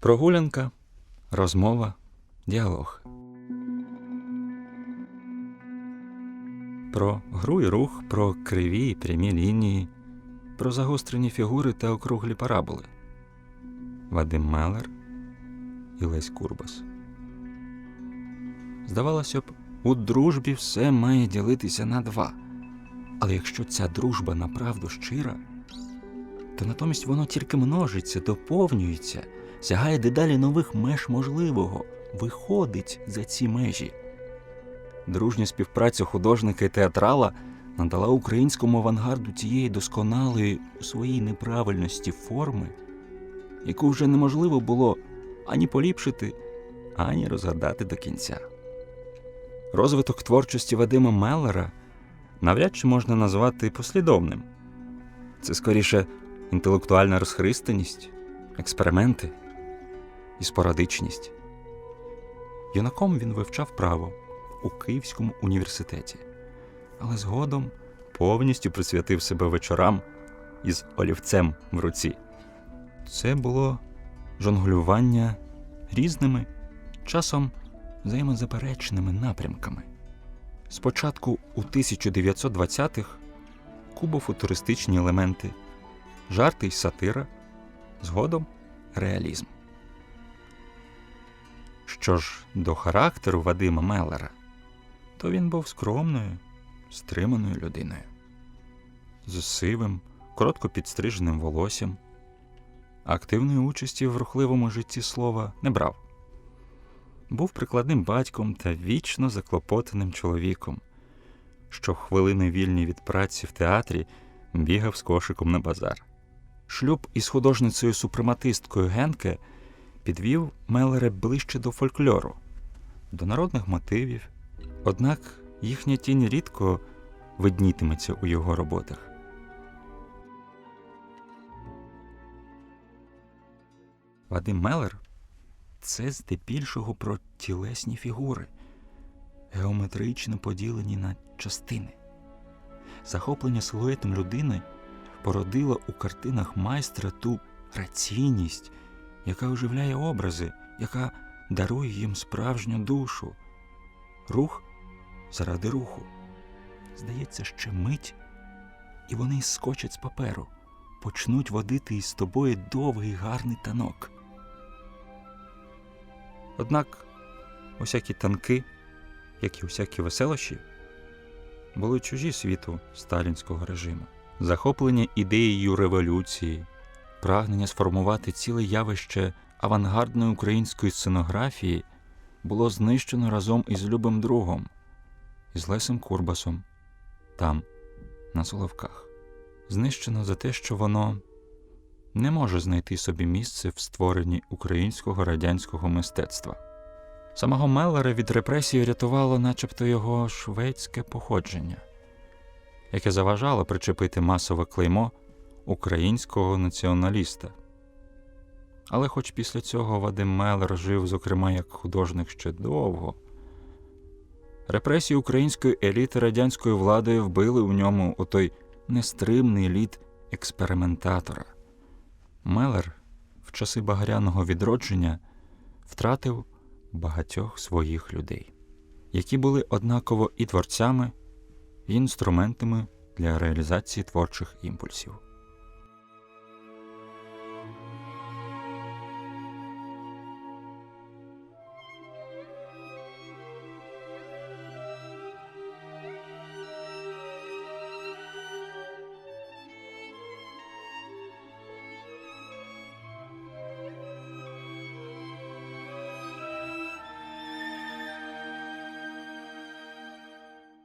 Прогулянка, розмова, діалог. Про гру і рух, про криві і прямі лінії, про загострені фігури та округлі параболи. Вадим Мелер і Лесь Курбас. Здавалося б, у дружбі все має ділитися на два. Але якщо ця дружба направду щира, то натомість воно тільки множиться, доповнюється, сягає дедалі нових меж можливого, виходить за ці межі. Дружня співпраця художника і театрала надала українському авангарду тієї досконалої у своїй неправильності форми, яку вже неможливо було ані поліпшити, ані розгадати до кінця. Розвиток творчості Вадима Меллера навряд чи можна назвати послідовним. Це скоріше інтелектуальна розхристаність, експерименти і спорадичність. Юнаком він вивчав право у Київському університеті, але згодом повністю присвятив себе вечорам із олівцем в руці. Це було жонглювання різними, часом взаємозаперечними напрямками. Спочатку у 1920-х кубофутуристичні елементи, жарти й сатира, згодом реалізм. Що ж до характеру Вадима Меллера, то він був скромною, стриманою людиною, з сивим, коротко підстриженим волоссям, активної участі в рухливому житті слова не брав. Був прикладним батьком та вічно заклопотаним чоловіком, що хвилини вільні від праці в театрі бігав з кошиком на базар. Шлюб із художницею супрематисткою Генке підвів Мелере ближче до фольклору, до народних мотивів, однак їхня тінь рідко виднітиметься у його роботах. Вадим Мелер це здебільшого про тілесні фігури, геометрично поділені на частини. Захоплення силуетом людини породило у картинах майстра ту граційність, яка оживляє образи, яка дарує їм справжню душу. Рух заради руху. Здається, ще мить, і вони скочать з паперу, почнуть водити із тобою довгий гарний танок. Однак усякі танки, як і усякі веселощі, були чужі світу сталінського режиму, захоплення ідеєю революції, прагнення сформувати ціле явище авангардної української сценографії було знищено разом із любим другом, із Лесем Курбасом, там, на Соловках. Знищено за те, що воно не може знайти собі місце в створенні українського радянського мистецтва. Самого Меллера від репресії рятувало начебто його шведське походження, яке заважало причепити масове клеймо українського націоналіста. Але хоч після цього Вадим Меллер жив, зокрема, як художник ще довго, репресії української еліти радянською владою вбили у ньому отой нестримний лід експериментатора. Мелер в часи багряного відродження втратив багатьох своїх людей, які були однаково і творцями, і інструментами для реалізації творчих імпульсів.